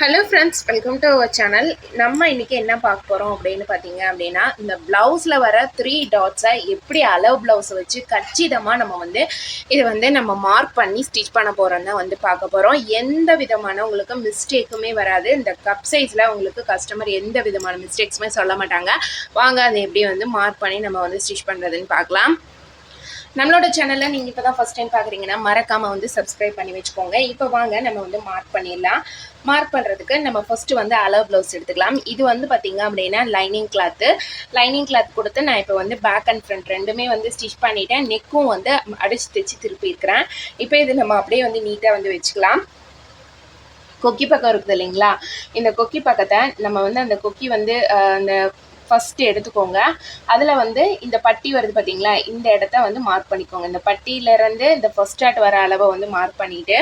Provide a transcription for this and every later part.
Hello friends welcome to our channel நம்ம இன்னைக்கு என்ன பார்க்க போகிறோம் அப்படின்னு பார்த்தீங்க அப்படின்னா இந்த ப்ளவுஸில் வர த்ரீ டாட்ஸை எப்படி அளவு ப்ளவுஸை வச்சு கச்சிதமாக நம்ம வந்து இதை வந்து நம்ம மார்க் பண்ணி ஸ்டிச் பண்ண போகிறோம் தான் வந்து பார்க்க போகிறோம் எந்த விதமான உங்களுக்கு மிஸ்டேக்குமே வராது. இந்த கப் சைஸில் உங்களுக்கு கஸ்டமர் எந்த விதமான மிஸ்டேக்ஸுமே சொல்ல மாட்டாங்க. வாங்க அதை எப்படி வந்து மார்க் பண்ணி நம்ம வந்து ஸ்டிச் பண்ணுறதுன்னு பார்க்கலாம். நம்மளோட சேனலில் நீங்கள் இப்போ தான் ஃபஸ்ட் டைம் பார்க்குறீங்கன்னா மறக்காமல் வந்து சப்ஸ்கிரைப் பண்ணி வச்சுக்கோங்க. இப்போ வாங்க நம்ம வந்து மார்க் பண்ணிடலாம். மார்க் பண்ணுறதுக்கு நம்ம ஃபஸ்ட்டு வந்து அளவு ப்ளவுஸ் எடுத்துக்கலாம். இது வந்து பார்த்திங்க அப்படின்னா லைனிங் கிளாத்து லைனிங் கிளாத் கொடுத்து நான் இப்போ வந்து பேக் அண்ட் ஃப்ரண்ட் ரெண்டுமே வந்து ஸ்டிச் பண்ணிவிட்டேன் நெக்கும் வந்து அடிச்சு தைச்சு திருப்பியிருக்கிறேன் இப்போ இது நம்ம அப்படியே வந்து நீட்டாக வந்து வச்சுக்கலாம். கொக்கி பக்கம் இருக்குது இல்லைங்களா? இந்த கொக்கி பக்கத்தை நம்ம வந்து அந்த கொக்கி வந்து அந்த ஃபஸ்ட்டு எடுத்துக்கோங்க. அதில் வந்து இந்த பட்டி வருது பார்த்தீங்களா இந்த இடத்த வந்து மார்க் பண்ணிக்கோங்க. இந்த பட்டியிலேருந்து இந்த ஃபர்ஸ்ட் டாட் வர அளவை வந்து மார்க் பண்ணிவிட்டு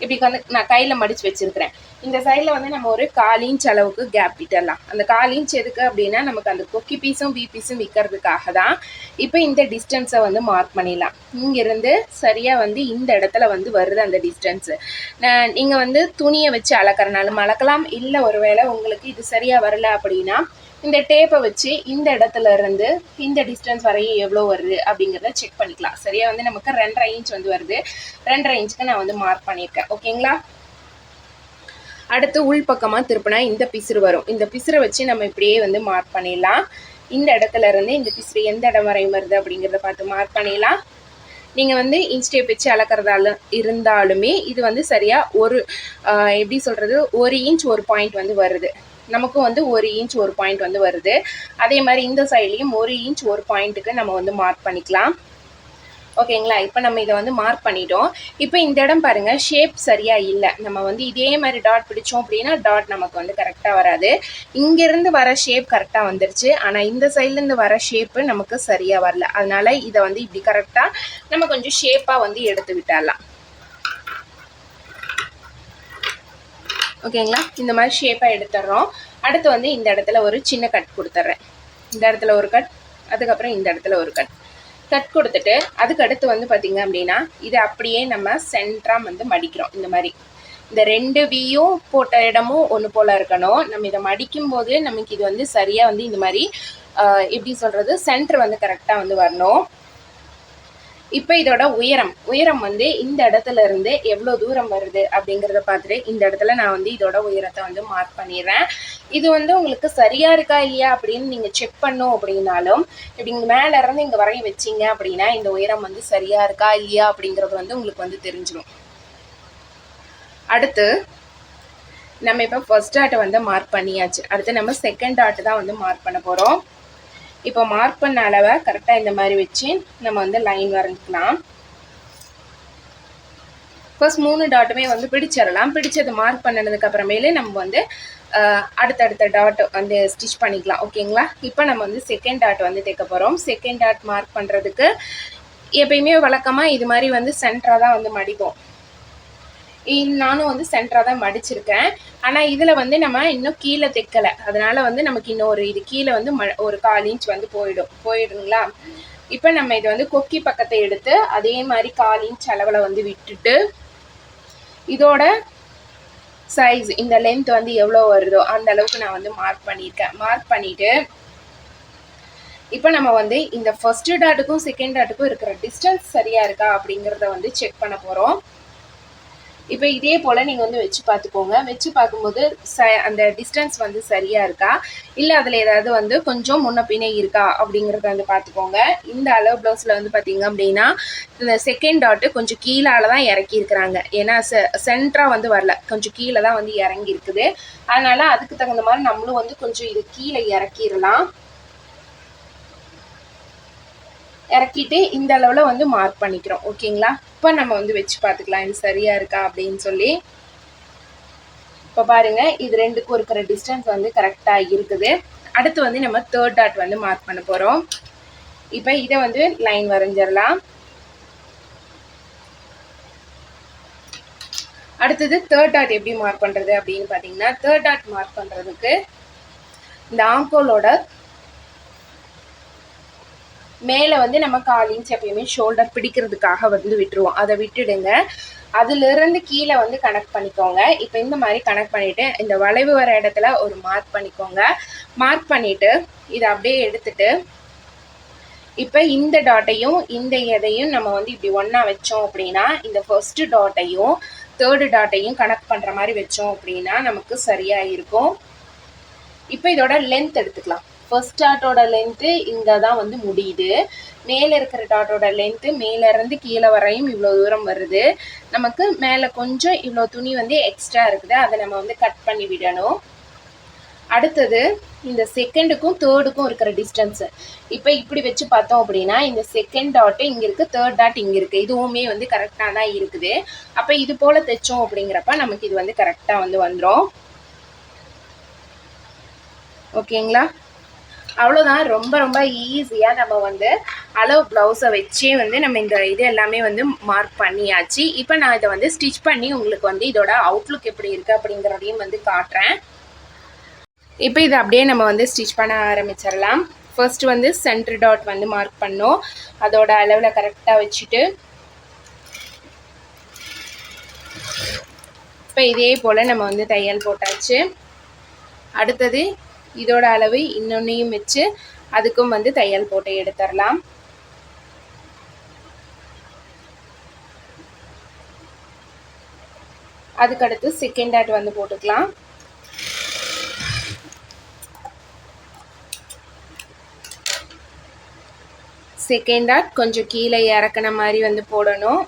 இப்படி வந்து நான் கையில் மடித்து வச்சுருக்கிறேன். இந்த சைடில் வந்து நம்ம ஒரு கால் இன்ச் அளவுக்கு கேப் விட்டுடலாம். அந்த கால் இன்ச் எதுக்கு அப்படின்னா நமக்கு அந்த கொக்கி பீஸும் பி பீஸும் விற்கிறதுக்காக தான் இப்போ இந்த டிஸ்டன்ஸை வந்து மார்க் பண்ணிடலாம். இங்கேருந்து சரியாக வந்து இந்த இடத்துல வந்து வருது அந்த டிஸ்டன்ஸு நீங்கள் வந்து துணியை வச்சு அளக்கிறனாலும் அளக்கலாம். இல்லை ஒருவேளை உங்களுக்கு இது சரியாக வரல அப்படின்னா இந்த டேப்பை வச்சு இந்த இடத்துல இருந்து இந்த டிஸ்டன்ஸ் வரையும் எவ்வளோ வருது அப்படிங்கிறத செக் பண்ணிக்கலாம். சரியா? வந்து நமக்கு ரெண்டரை இன்ச் வந்து வருது. ரெண்டரை இன்ச்சுக்கு நான் வந்து மார்க் பண்ணியிருக்கேன். ஓகேங்களா அடுத்து உள் பக்கமாக திருப்பினா இந்த பிசுறு வரும். இந்த பிசுறை வச்சு நம்ம இப்படியே வந்து மார்க் பண்ணிடலாம். இந்த இடத்துல இருந்து இந்த பிசுறு எந்த இடம் வரையும் வருது அப்படிங்கிறத பார்த்து மார்க் பண்ணிடலாம். நீங்கள் வந்து இன்ஸ்டேப் வச்சு அளக்கிறதால இருந்தாலுமே இது வந்து சரியாக ஒரு எப்படி சொல்கிறது ஒரு இன்ச் ஒரு பாயிண்ட் வந்து வருது. நமக்கும் வந்து ஒரு இன்ச் ஒரு பாயிண்ட் வந்து வருது. அதே மாதிரி இந்த சைட்லேயும் ஒரு இன்ச் ஒரு பாயிண்ட்டுக்கு நம்ம வந்து மார்க் பண்ணிக்கலாம். ஓகேங்களா இப்போ நம்ம இதை வந்து மார்க் பண்ணிட்டோம். இப்போ இந்த இடம் பாருங்கள் ஷேப் சரியாக இல்லை. நம்ம வந்து இதே மாதிரி டாட் பிடிச்சோம் அப்படின்னா டாட் நமக்கு வந்து கரெக்டாக வராது. இங்கேருந்து வர ஷேப் கரெக்டாக வந்துருச்சு. ஆனால் இந்த சைட்லேருந்து வர ஷேப்பு நமக்கு சரியாக வரல. அதனால் இதை வந்து இப்படி கரெக்டாக நம்ம கொஞ்சம் ஷேப்பாக வந்து எடுத்து விட்டுடலாம் ஓகேங்களா? இந்த மாதிரி ஷேப்பாக எடுத்துடுறோம். அடுத்து வந்து இந்த இடத்துல ஒரு சின்ன கட் கொடுத்துட்றேன். இந்த இடத்துல ஒரு கட் அதுக்கப்புறம் இந்த இடத்துல ஒரு கட் கட் கொடுத்துட்டு அதுக்கு அடுத்து வந்து பார்த்திங்க அப்படின்னா இதை அப்படியே நம்ம சென்டராக வந்து மடிக்கிறோம். இந்த மாதிரி. இந்த ரெண்டு வியும் போட்ட இடமும் ஒன்று போல் இருக்கணும். நம்ம இதை மடிக்கும் போது நமக்கு இது வந்து சரியாக வந்து இந்த மாதிரி எப்படி சொல்கிறது சென்டர் வந்து கரெக்டாக வந்து வரணும். இப்போ இதோட உயரம். உயரம் வந்து இந்த இடத்துல இருந்து எவ்வளோ தூரம் வருது அப்படிங்கிறத பார்த்துட்டு இந்த இடத்துல நான் வந்து இதோட உயரத்தை வந்து மார்க் பண்ணிடுறேன். இது வந்து உங்களுக்கு சரியா இருக்கா இல்லையா அப்படின்னு நீங்கள் செக் பண்ணும் அப்படின்னாலும் இப்படி இங்கே மேலே இருந்து இங்கே வரையும் வச்சீங்க அப்படின்னா இந்த உயரம் வந்து சரியா இருக்கா இல்லையா அப்படிங்கிறது வந்து உங்களுக்கு வந்து தெரிஞ்சிடும் அடுத்து நம்ம இப்போ ஃபர்ஸ்ட் ஆர்ட்டை வந்து மார்க் பண்ணியாச்சு. அடுத்து நம்ம செகண்ட் ஆர்ட் தான் வந்து மார்க் பண்ண போகிறோம் இப்போ மார்க் பண்ண அளவை கரெக்டாக இந்த மாதிரி வச்சு நம்ம வந்து லைன் வரைஞ்சிக்கலாம். ஃபர்ஸ்ட் மூணு டாட்டுமே வந்து பிடிச்சிடலாம். பிடிச்சது மார்க் பண்ணினதுக்கு அப்புறமேலே நம்ம வந்து அடுத்தடுத்த டாட் வந்து ஸ்டிச் பண்ணிக்கலாம். ஓகேங்களா இப்போ நம்ம வந்து செகண்ட் டாட் வந்து தைக்க போகிறோம் செகண்ட் டாட் மார்க் பண்ணுறதுக்கு எப்பயுமே வழக்கமாக இது மாதிரி வந்து சென்டராக தான் வந்து மடிப்போம். நானும் வந்து சென்டராக தான் மடிச்சிருக்கேன். ஆனால் இதில் வந்து நம்ம இன்னும் கீழே தைக்கலை. அதனால வந்து நமக்கு இன்னும் ஒரு இது கீழே வந்து ம ஒரு கால் இன்ச் வந்து போயிடும். போயிடுங்களா? இப்போ நம்ம இதை வந்து கொக்கி பக்கத்தை எடுத்து அதே மாதிரி கால் இன்ச் அளவில் வந்து விட்டுட்டு இதோட சைஸ் இந்த லென்த் வந்து எவ்வளோ வருதோ அந்த அளவுக்கு நான் வந்து மார்க் பண்ணியிருக்கேன். மார்க் பண்ணிவிட்டு இப்போ நம்ம வந்து இந்த ஃபர்ஸ்ட் டாட்டுக்கும் செகண்ட் டாட்டுக்கும் இருக்கிற டிஸ்டன்ஸ் சரியா இருக்கா அப்படிங்கிறத வந்து செக் பண்ண போகிறோம் இப்போ இதே போல் நீங்கள் வந்து வச்சு பார்த்துக்கோங்க. வச்சு பார்க்கும்போது ச அந்த டிஸ்டன்ஸ் வந்து சரியாக இருக்கா? இல்லை அதில் ஏதாவது வந்து கொஞ்சம் முன்ன பின்னே இருக்கா? அப்படிங்கிறத வந்து பார்த்துக்கோங்க. இந்த அளவு ப்ளவுஸில் வந்து பார்த்தீங்க அப்படின்னா இந்த செகண்ட் டாட்டு கொஞ்சம் கீழால தான் இறக்கி இருக்கிறாங்க. ஏன்னா செ சென்டராக வந்து வரல. கொஞ்சம் கீழே தான் வந்து இறங்கி இருக்குது. அதுக்கு தகுந்த மாதிரி நம்மளும் வந்து கொஞ்சம் இது கீழே இறக்கிடலாம். இறக்கிட்டு இந்த அளவில் வந்து மார்க் பண்ணிக்கிறோம். ஓகேங்களா இப்போ நம்ம வந்து வச்சு பார்த்துக்கலாம். இது சரியாக இருக்கா அப்படின்னு சொல்லி. இப்போ பாருங்கள் இது ரெண்டுக்கும் இருக்கிற டிஸ்டன்ஸ் வந்து கரெக்டாக இருக்குது. அடுத்து வந்து நம்ம தேர்ட் டாட் வந்து மார்க் பண்ண போகிறோம் இப்போ இதை வந்து லைன் வரைஞ்சிடலாம் அடுத்தது தேர்ட் டாட் எப்படி மார்க் பண்ணுறது அப்படின்னு பார்த்தீங்கன்னா தேர்ட் டாட் மார்க் பண்ணுறதுக்கு இந்த ஆங்கோலோட மேலே வந்து நம்ம கால் இன்ச் எப்பயுமே ஷோல்டர் பிடிக்கிறதுக்காக வந்து விட்டுருவோம். அதை விட்டுடுங்க. அதுலேருந்து கீழே வந்து கனெக்ட் பண்ணிக்கோங்க. இப்போ இந்த மாதிரி கனெக்ட் பண்ணிவிட்டு இந்த வளைவு வர இடத்துல ஒரு மார்க் பண்ணிக்கோங்க. மார்க் பண்ணிவிட்டு இதை அப்படியே எடுத்துட்டு இப்போ இந்த டாட்டையும் இந்த எதையும் நம்ம வந்து இப்படி ஒன்றா வச்சோம் அப்படின்னா இந்த ஃபர்ஸ்ட் டாட்டையும் தேர்டு டாட்டையும் கனெக்ட் பண்ணுற மாதிரி வச்சோம் அப்படின்னா நமக்கு சரியாக இருக்கும். இப்போ இதோட லென்த் எடுத்துக்கலாம். ஃபர்ஸ்ட் டாட்டோட லென்த்து இங்கே தான் வந்து முடியுது. மேலே இருக்கிற டாட்டோட லென்த்து மேலேருந்து கீழே வரையும் இவ்வளோ தூரம் வருது. நமக்கு மேலே கொஞ்சம் இவ்வளோ துணி வந்து எக்ஸ்ட்ரா இருக்குது. அதை நம்ம வந்து கட் பண்ணி விடணும். அடுத்தது இந்த செகண்டுக்கும் தேர்டுக்கும் இருக்கிற டிஸ்டன்ஸு இப்போ இப்படி வச்சு பார்த்தோம் அப்படின்னா இந்த செகண்ட் டாட்டு இங்கே இருக்குது தேர்ட் டாட் இங்கே இருக்குது இதுவுமே வந்து கரெக்டாக தான் இருக்குது. அப்போ இது போல் தைச்சோம் அப்படிங்கிறப்ப நமக்கு இது வந்து கரெக்டாக வந்து வந்துடும் ஓகேங்களா அவ்வளோதான் ரொம்ப ரொம்ப ஈஸியாக நம்ம வந்து அளவு ப்ளவுஸை வச்சே வந்து நம்ம இந்த இது எல்லாமே வந்து மார்க் பண்ணியாச்சு. இப்போ நான் இதை வந்து ஸ்டிச் பண்ணி உங்களுக்கு வந்து இதோட அவுட்லுக் எப்படி இருக்குது அப்படிங்கிறதையும் வந்து காட்டுறேன். இப்போ இதை அப்படியே நம்ம வந்து ஸ்டிச் பண்ண ஆரம்பிச்சிடலாம். ஃபர்ஸ்ட் வந்து சென்ட்ரு டாட் வந்து மார்க் பண்ணோம். அதோட அளவில் கரெக்டாக வச்சுட்டு இப்போ இதே போல் நம்ம வந்து தையல் போட்டாச்சு. அடுத்தது இதோட அளவு இன்னொன்னையும் வச்சு அதுக்கும் வந்து தையல் போட்டு எடுத்துடலாம். அதுக்கடுத்து செகண்ட் டாட் வந்து போட்டுக்கலாம். செகண்ட் டாட் கொஞ்சம் கீழே இறக்குன மாதிரி வந்து போடணும்.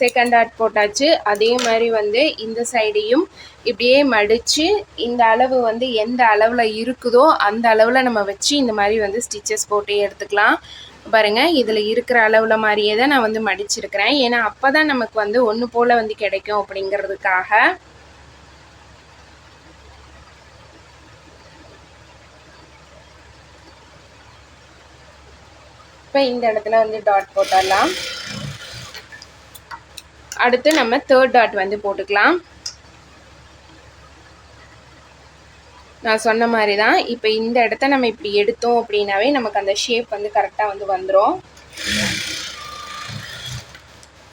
செகண்ட் டாட் போட்டாச்சு. அதே மாதிரி வந்து இந்த சைடையும் இப்படியே மடித்து இந்த அளவு வந்து எந்த அளவில் இருக்குதோ அந்த அளவில் நம்ம வச்சு இந்த மாதிரி வந்து ஸ்டிச்சஸ் போட்டு எடுத்துக்கலாம். பாருங்கள் இதில் இருக்கிற அளவில் மாதிரியே தான் நான் வந்து மடிச்சிருக்கிறேன். ஏன்னா அப்போ தான் நமக்கு வந்து ஒன்று போல் வந்து கிடைக்கும் அப்படிங்கிறதுக்காக. இப்போ இந்த இடத்துல வந்து டாட் போட்டுடலாம். அடுத்து நம்ம தேர்ட் டாட் வந்து போட்டுக்கலாம். நான் சொன்ன மாதிரி தான் இப்போ இந்த இடத்த நம்ம இப்படி எடுத்தோம் அப்படின்னாவே நமக்கு அந்த ஷேப் வந்து கரெக்டாக வந்து வந்துடும்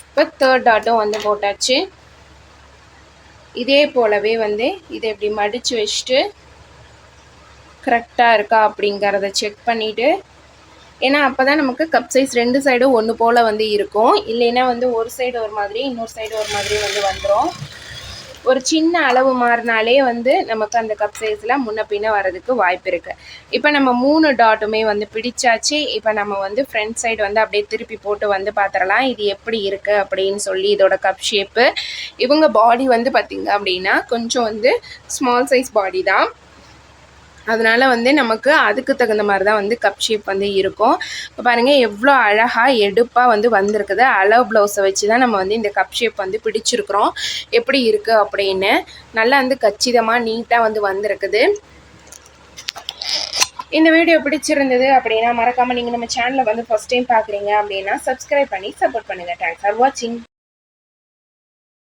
இப்போ தேர்ட் டாட்டும் வந்து போட்டாச்சு. இதே போலவே வந்து இதை இப்படி மடித்து வச்சுட்டு கரெக்டாக இருக்கா அப்படிங்கிறத செக் பண்ணிவிட்டு ஏன்னா அப்போ தான் நமக்கு கப் சைஸ் ரெண்டு சைடும் ஒன்று போல் வந்து இருக்கும். இல்லைன்னா வந்து ஒரு சைடு ஒரு மாதிரி இன்னொரு சைடு ஒரு மாதிரி வந்து வந்துடும் ஒரு சின்ன அளவு மாறினாலே வந்து நமக்கு அந்த கப் சைஸில் முன்ன பின்ன வரதுக்கு வாய்ப்பு இருக்குது இப்போ நம்ம மூணு டாட்டுமே வந்து பிடிச்சாச்சு. இப்போ நம்ம வந்து ஃப்ரண்ட் சைடு வந்து அப்படியே திருப்பி போட்டு வந்து பார்த்துடலாம் இது எப்படி இருக்குது அப்படின்னு சொல்லி இதோட கப் ஷேப்பு இவங்க பாடி வந்து பார்த்திங்க அப்படின்னா கொஞ்சம் வந்து ஸ்மால் சைஸ் பாடி தான். அதனால் வந்து நமக்கு அதுக்கு தகுந்த மாதிரி தான் வந்து கப் ஷேப் வந்து இருக்கும். இப்போ பாருங்கள் எவ்வளோ அழகாக எடுப்பாக வந்து வந்திருக்குது. அளவு ப்ளவுஸை வச்சு தான் நம்ம வந்து இந்த கப் ஷேப் வந்து பிடிச்சிருக்கிறோம். எப்படி இருக்குது அப்படின்னு நல்லா வந்து கச்சிதமாக நீட்டாக வந்து வந்திருக்குது. இந்த வீடியோ பிடிச்சிருந்தது அப்படின்னா மறக்காமல் நீங்கள் நம்ம சேனலை வந்து ஃபஸ்ட் டைம் பார்க்குறீங்க அப்படின்னா சப்ஸ்கிரைப் பண்ணி சப்போர்ட் பண்ணுங்கள் தேங்க்ஸ் ஃபார் வாட்சிங்